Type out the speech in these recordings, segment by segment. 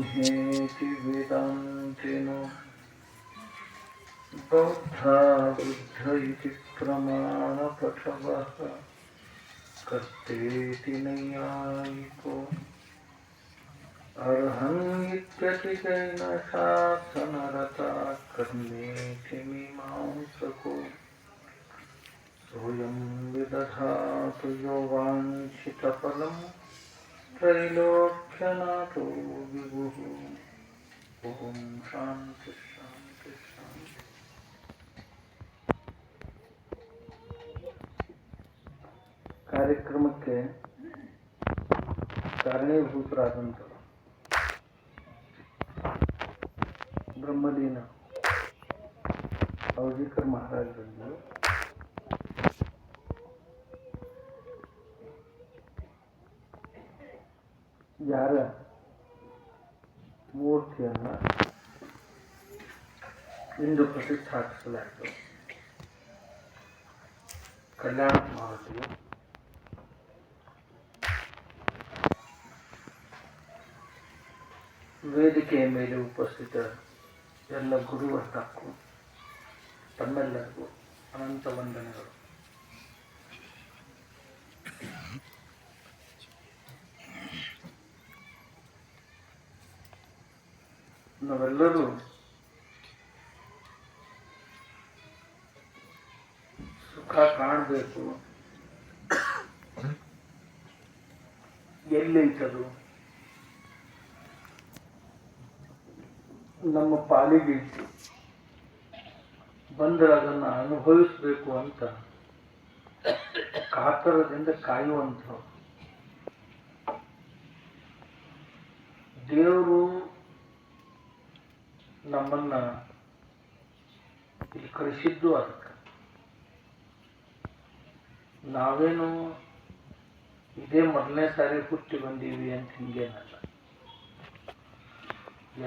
ब्रह्मेति वेदान्तेन बौद्धा बुद्ध इति प्रमाणपठवः। कर्तेति नैयायिको। अर्हन्नित्यतिकेन शासनरता कर्मेति मीमांसको। सोऽयं विदधातु यो वाञ्छितफलं त्रैलोक्यनाथो विभुः। ॐ शान्ति शान्ति शान्ति। कार्यक्रम के कारणीभूत राजन ब्रह्मलीना महाराज ಯಾರ? ಮೂರ್ತಿಯನ್ನು ಇಂದು ಪ್ರತಿಷ್ಠಾಪಿಸಲಾಯಿತು. ಕಲ್ಯಾಣ ಮಹಾರಾಜರು ವೇದಿಕೆಯ ಮೇಲೆ ಉಪಸ್ಥಿತ ಎಲ್ಲ ಗುರುವರ್ಗಕ್ಕೂ ತಮ್ಮೆಲ್ಲರಿಗೂ ಅನಂತ ವಂದನೆಗಳು. ನಾವೆಲ್ಲರೂ ಸುಖ ಕಾಣಬೇಕು. ಎಲ್ಲೈತದು. ನಮ್ಮ ಪಾಲಿಗೆ ಬಂದರೆ ಅದನ್ನು ಅನುಭವಿಸಬೇಕು ಅಂತ. ಕಾತರದಿಂದ ಕಾಯುವಂಥವ್ರು. ದೇವರು ನಮ್ಮನ್ನ ಇಲ್ಲಿ ಕಳಿಸಿದ್ದು ಅದಕ್ಕೆ. ನಾವೇನು ಇದೇ ಮೊದಲನೇ ಸಾರಿ ಹುಟ್ಟಿ ಬಂದೀವಿ ಅಂತ ಹಿಂಗೇನಲ್ಲ.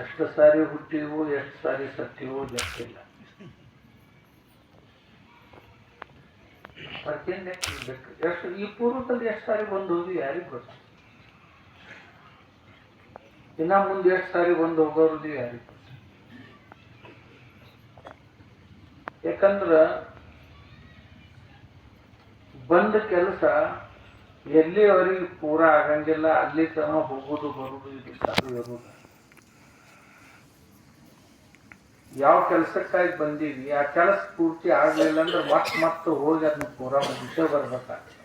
ಎಷ್ಟು ಸಾರಿ ಹುಟ್ಟಿವೋ, ಎಷ್ಟು ಸಾರಿ ಸತ್ತಿವೋ ಗೊತ್ತಿಲ್ಲ. ಪ್ರತಿಯೊಂದು ಎಷ್ಟು, ಈ ಪೂರ್ವದಲ್ಲಿ ಎಷ್ಟು ಸಾರಿ ಬಂದು ಹೋಗಿ ಯಾರಿಗೂ ಗೊತ್ತು? ಇನ್ನ ಮುಂದೆ ಎಷ್ಟು ಸಾರಿ ಬಂದು ಹೋಗೋರು ಯಾರಿಗೂ ಯಾಕಂದ್ರ ಬಂದ ಕೆಲಸ ಎಲ್ಲಿವರೆಗೆ ಪೂರ ಆಗಂಗಿಲ್ಲ, ಅಲ್ಲಿ ತನಕ ಹೋಗುದು, ಬರುದು, ಇದು ಅದು ಇರುವುದು ಯಾವ ಕೆಲಸಕ್ಕಾಗಿ ಬಂದೀವಿ, ಆ ಕೆಲಸ ಪೂರ್ತಿ ಆಗ್ಲಿಲ್ಲ ಅಂದ್ರೆ ಮತ್ತೆ ಮತ್ತೆ ಹೋಗಿ ಅದನ್ನ ಪೂರ ಮುಗಿಸೇ ಬರ್ಬೇಕಾಗ್ತದೆ.